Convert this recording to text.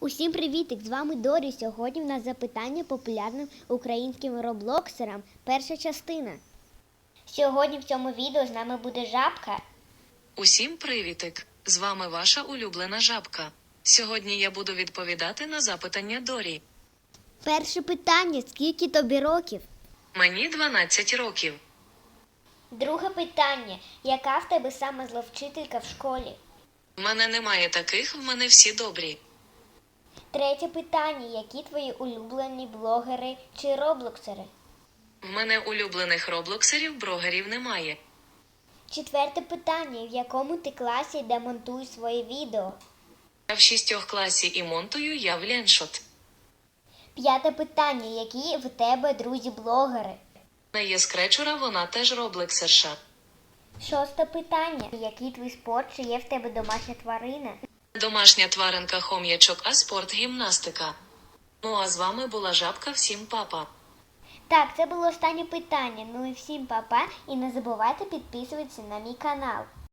Усім привітик! З вами Дорі. Сьогодні в нас запитання популярним українським роблоксерам. Перша частина. Сьогодні в цьому відео з нами буде жабка. Усім привітик! З вами ваша улюблена жабка. Сьогодні я буду відповідати на запитання Дорі. Перше питання: скільки тобі років? Мені 12 років. Друге питання: яка в тебе саме зла вчителька в школі? В мене немає таких, в мене всі добрі. Третє питання: які твої улюблені блогери чи роблоксери? В мене улюблених роблоксерів брогерів немає. Четверте питання: в якому ти класі де монтуєш своє відео? Я в шістьох класі і монтую я в ляншот. П'яте питання: які в тебе друзі-блогери? На є скречера, вона теж роблексерша. Шосте питання: який твій спорт, чи є в тебе домашня тварина? Домашня тваринка хом'ячок, а спорт гімнастика. Ну а з вами була жабка всім папа. Так, це було останнє питання. Ну і всім па-па. І не забувайте підписуватися на мій канал.